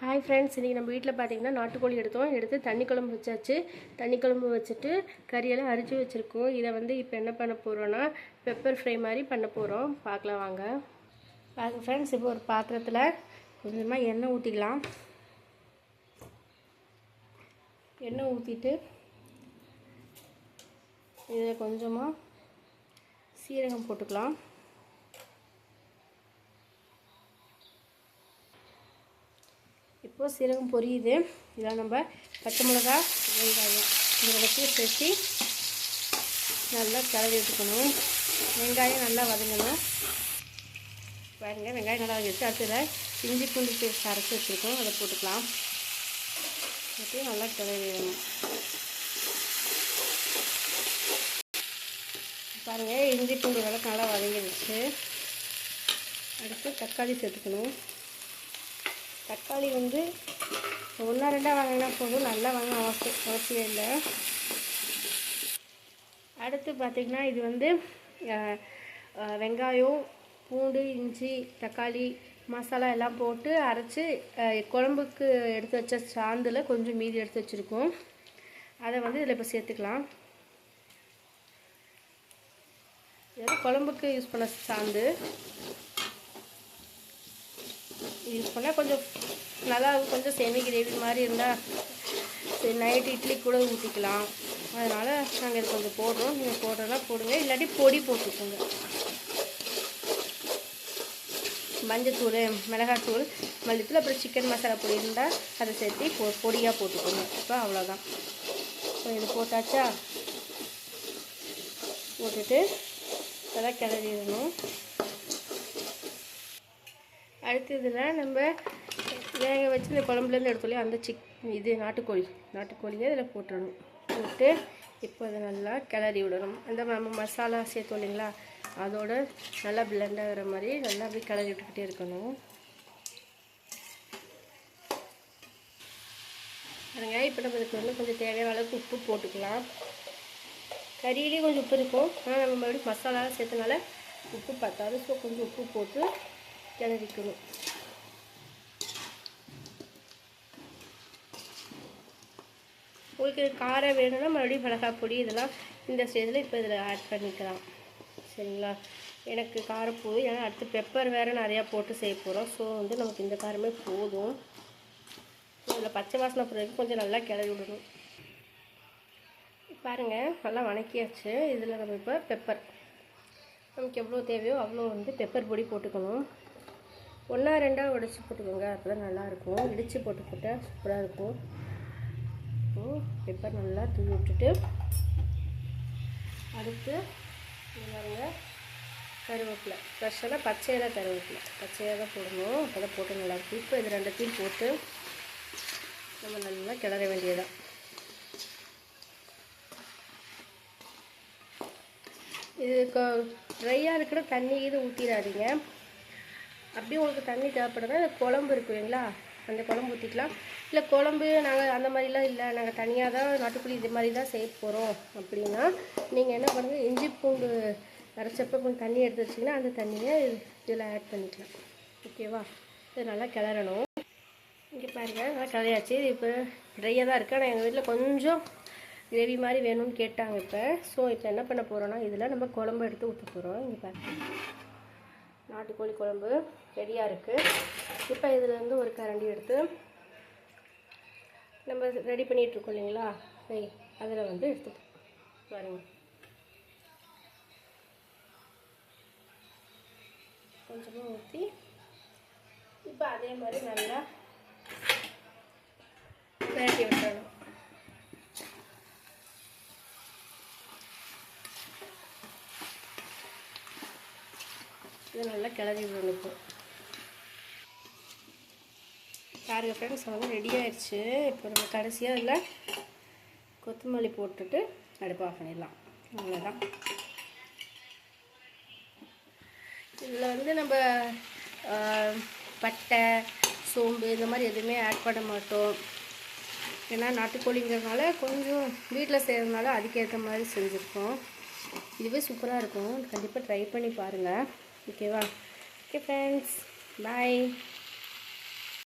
Hi friends இன்றைக்கி நம்ம வீட்டில் பார்த்தீங்கன்னா நாட்டுக்கோழி எடுத்தோம். எடுத்து தண்ணி குழம்பு வச்சாச்சு. தண்ணி குழம்பு வச்சுட்டு கறியெல்லாம் அரிஞ்சு வச்சுருக்கோம். இதை வந்து இப்போ என்ன பண்ண போகிறோன்னா பெப்பர் ஃப்ரை மாதிரி பண்ண போகிறோம் பார்க்கலாம் வாங்க. பாருங்க ஃப்ரெண்ட்ஸ் இப்போ ஒரு பாத்திரத்தில் கொஞ்சமாக எண்ணெய் ஊற்றிக்கலாம் எண்ணெய் ஊற்றிட்டு இதை கொஞ்சமாக சீரகம் போட்டுக்கலாம். இப்போது சீரகம் பொரியுது. இதில் நம்ம பச்சை மிளகா வெங்காயம் இந்த ரெண்டையும் சேர்த்து நல்லா கிளறி எடுத்துக்கணும். வெங்காயம் நல்லா வதங்கணும். பாருங்க வெங்காயம் நல்லா வதங்கிடுச்சு. அடுத்ததில் இஞ்சி பூண்டு பேஸ்ட் அரைச்சி வச்சுருக்கோம். அதை போட்டுக்கலாம். போட்டு நல்லா கிளவி பாருங்கள் இஞ்சி பூண்டு விளக்கு நல்லா வதங்கிடுச்சு. அடுத்து தக்காளி சேர்த்துக்கணும். தக்காளி வந்து ஒன்றா ரெண்டாக வாங்கினா போதும். நல்லா வாங்க அவசியம் அவசியம் இல்லை. அடுத்து பார்த்திங்கன்னா இது வந்து வெங்காயம் பூண்டு இஞ்சி தக்காளி மசாலா எல்லாம் போட்டு அரைச்சி குழம்புக்கு எடுத்து வச்ச சாந்தில் கொஞ்சம் மீதி எடுத்து வச்சுருக்கோம். அதை வந்து இதில் இப்போ சேர்த்துக்கலாம். இது குழம்புக்கு யூஸ் பண்ண சாந்து. யூஸ் பண்ணால் கொஞ்சம் நல்லா கொஞ்சம் செமி கிரேவி மாதிரி இருந்தால் சரி நைட்டு இட்லி கூட ஊற்றிக்கலாம் அதனால் நாங்கள் இது கொஞ்சம் போடுறோம். நீங்கள் போடுறதா போடுங்க. இல்லாட்டி பொடி போட்டுக்கோங்க. மஞ்சத்தூள் மிளகாத்தூள் மல்லித்தூள் அப்புறம் சிக்கன் மசாலா பொடி இருந்தால் அதை சேர்த்து பொ பொடியாக போட்டுக்கோங்க. இப்போ அவ்வளோதான் இப்போ இது போட்டாச்சா? போட்டுட்டு அதெல்லாம் கிளறிடணும். அடுத்து இதில் நம்ம வேக வச்சு இந்த குழம்புலேருந்து எடுத்தோலையும் அந்த சிக் இது நாட்டுக்கோழி. நாட்டுக்கோழியை இதில் போட்டுடணும். போட்டு இப்போ அதை நல்லா கிளறி விடணும். அந்த நம்ம மசாலா சேர்த்தோம் இல்லைங்களா? அதோட நல்லா பிளெண்ட் ஆகிற மாதிரி நல்லா அப்படியே கிளறி விட்டுக்கிட்டே இருக்கணும். பாருங்க இப்போ நம்ம இதுக்கு வந்து கொஞ்சம் தேவையான அளவுக்கு உப்பு போட்டுக்கலாம். கறியிலேயே கொஞ்சம் உப்பு இருக்கும். ஆனால் நம்ம மறுபடியும் மசாலாலாம் சேர்த்தனால உப்பு பத்தாது. ஸோ கொஞ்சம் உப்பு போட்டு கிளறிக்கணும். உங்களுக்கு காரம் வேணும்னா மறுபடியும் மிளகாய் பொடி இதெல்லாம் இந்த ஸ்டேஜில் இப்போ இதில் ஆட் பண்ணிக்கலாம். சரிங்களா? எனக்கு காரம் போதும். ஏன்னா அடுத்து பெப்பர் வேறு நிறையா போட்டு செய்ய போகிறோம் ஸோ வந்து நமக்கு இந்த காரமே போதும். இதில் பச்சை வாசனை போகிறதுக்கு கொஞ்சம் நல்லா கிளறி விடணும். பாருங்கள் நல்லா வணக்கியாச்சு. இதில் நம்ம இப்போ பெப்பர் நமக்கு எவ்வளோ தேவையோ அவ்வளோ வந்து பெப்பர் பொடி போட்டுக்கணும். ஒன்றா ரெண்டாக உடச்சி போட்டுக்கோங்க. அப்போ தான் நல்லாயிருக்கும். இடித்து போட்டு போட்டால் சூப்பராக இருக்கும். பெப்பர் நல்லா தூவி விட்டுட்டு அடுத்து இங்க பாருங்க கருவேப்பிலை. ஃப்ரெஷ்ஷாக பச்சையாக கருவேப்பிலை. பச்சையாக தான் போடணும். அப்போ தான் போட்டு நல்லாயிருக்கும். இப்போ இது ரெண்டத்தையும் போட்டு நம்ம நல்லா கிளற வேண்டியதான் இது ட்ரையாக இருக்கிற தண்ணி இது ஊற்றிடாதீங்க அப்படியே உங்களுக்கு தண்ணி தேவைப்படுதுன்னா இந்த குழம்பு இருக்கு இல்லைங்களா? அந்த குழம்பு ஊற்றிக்கலாம் இல்லை குழம்பு நாங்கள் அந்த மாதிரிலாம் இல்லை. நாங்கள் தனியாக தான் நாட்டுக்கோழி இது மாதிரி தான் செய்ய போகிறோம் அப்படின்னா நீங்கள் என்ன பண்ணுங்கள் இஞ்சி பூண்டு அரைச்சப்ப கொஞ்சம் தண்ணி எடுத்து வச்சிங்கன்னா அந்த தண்ணியை இதில் ஆட் பண்ணிக்கலாம். ஓகேவா இது நல்லா கிளறணும். இங்கே பாருங்கள் நல்லா கிளையாச்சு இது இப்போ ட்ரையாக தான் இருக்குது ஆனால் எங்கள் வீட்டில் கொஞ்சம் கிரேவி மாதிரி வேணும்னு கேட்டாங்க இப்போ. ஸோ இப்போ என்ன பண்ண போகிறோன்னா இதில் நம்ம குழம்பு எடுத்து ஊற்ற போகிறோம் இங்கே பாருங்க. நாட்டுக்கோழி குழம்பு ரெடியாக இருக்குது இப்போ இதுலேருந்து ஒரு கரண்டி எடுத்து நம்ம ரெடி பண்ணிகிட்ருக்கோம் இல்லைங்களா? நெய் அதில் வந்து எடுத்துட்டு பாருங்க. கொஞ்சமாக ஊற்றி இப்போ அதே மாதிரி நல்லா பிரட்டி விட்டுறணும். இது நல்லா கிளறி விடணும் இப்போ. பாருங்க ஃப்ரெண்ட்ஸ் வந்து ரெடி ஆயிடுச்சு. இப்போ நம்ம கடைசியாக இதில் கொத்தமல்லி போட்டுட்டு அடுப்பு ஆஃப் பண்ணிடலாம். அவ்வளோதான் இதில் வந்து நம்ம பட்டை சோம்பு இந்த மாதிரி எதுவுமே ஆட் பண்ண மாட்டோம். ஏன்னா நாட்டுக்கோழிங்கிறதுனால கொஞ்சம் வீட்டில் செய்கிறதுனால அதுக்கேற்ற மாதிரி செஞ்சுருக்கோம். இதுவே சூப்பராக இருக்கும். கண்டிப்பாக ட்ரை பண்ணி பாருங்கள் ஓகேவா ஓகே ஃப்ரெண்ட்ஸ் பாய்